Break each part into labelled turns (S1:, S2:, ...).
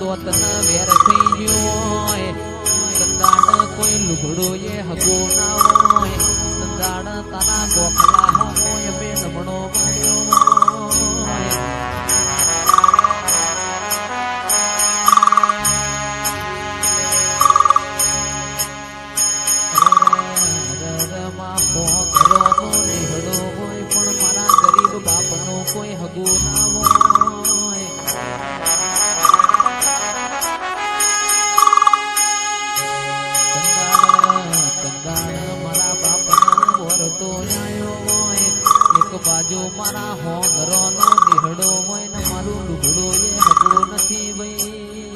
S1: તો તન વેર થઈ ગયો હોય. સંદાણ કોઈ લુગડો એ હગો હોય. સંદાણ તારા ગોખલા রে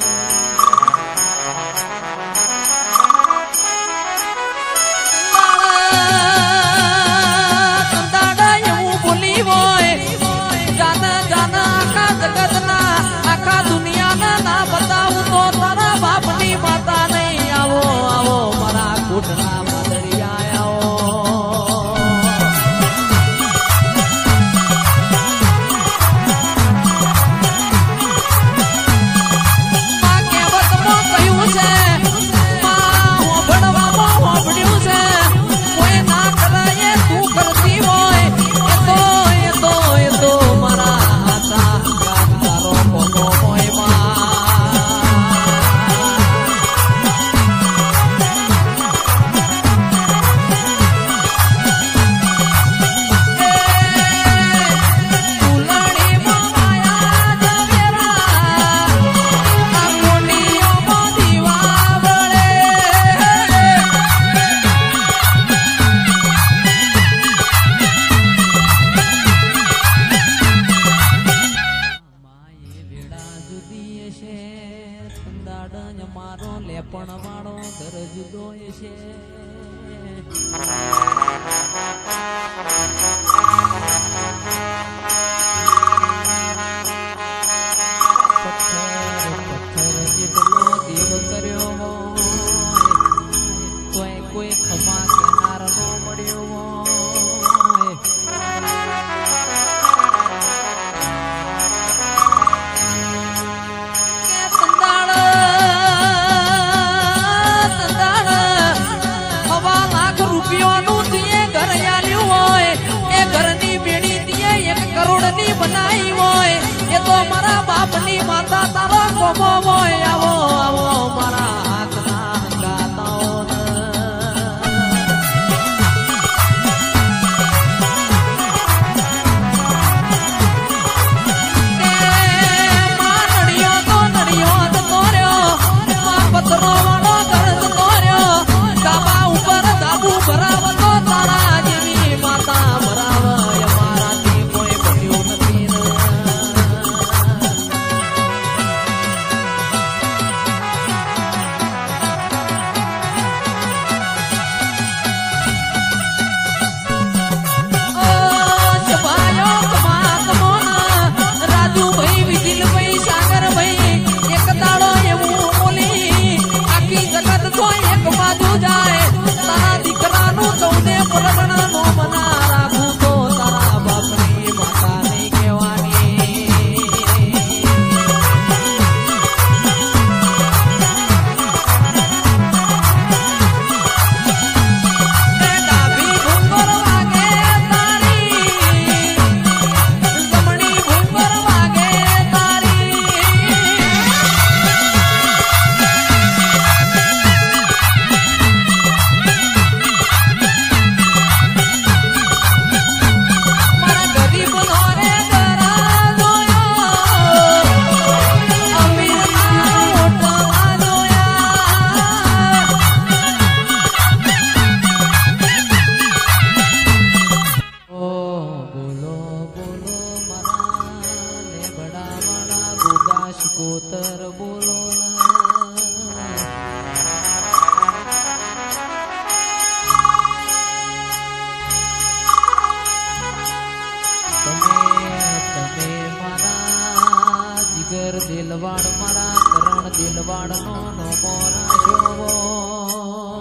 S1: અવતર બોલો દિલવાડ મારા કરણ દિલવાડ નો મોરા જોવો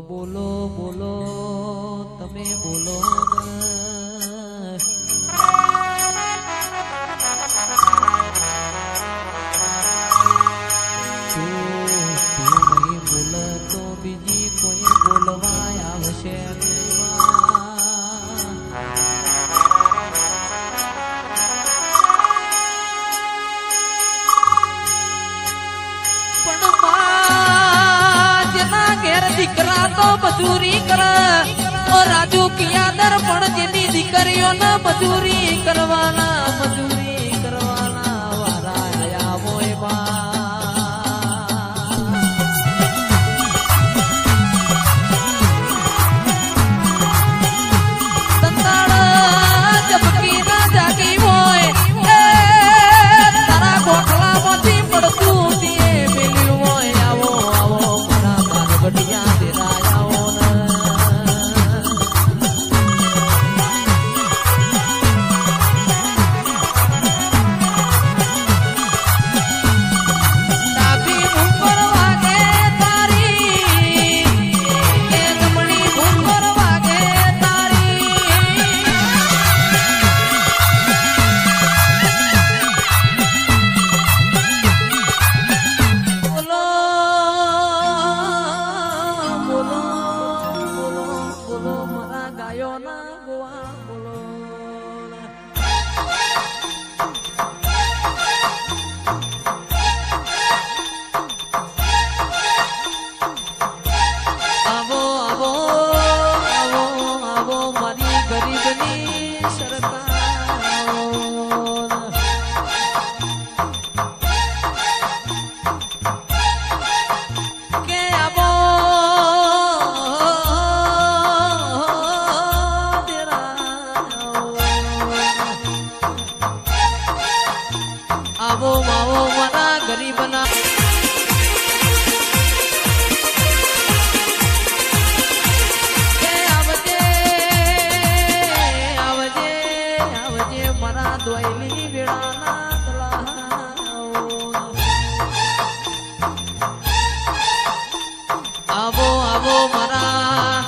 S1: બોલો બોલો તમે બોલો. મજૂરી કરા. ઓ રાજુ પિયા દર્પણ જેની દીકરીઓના મજૂરી કરવાના મજૂરી.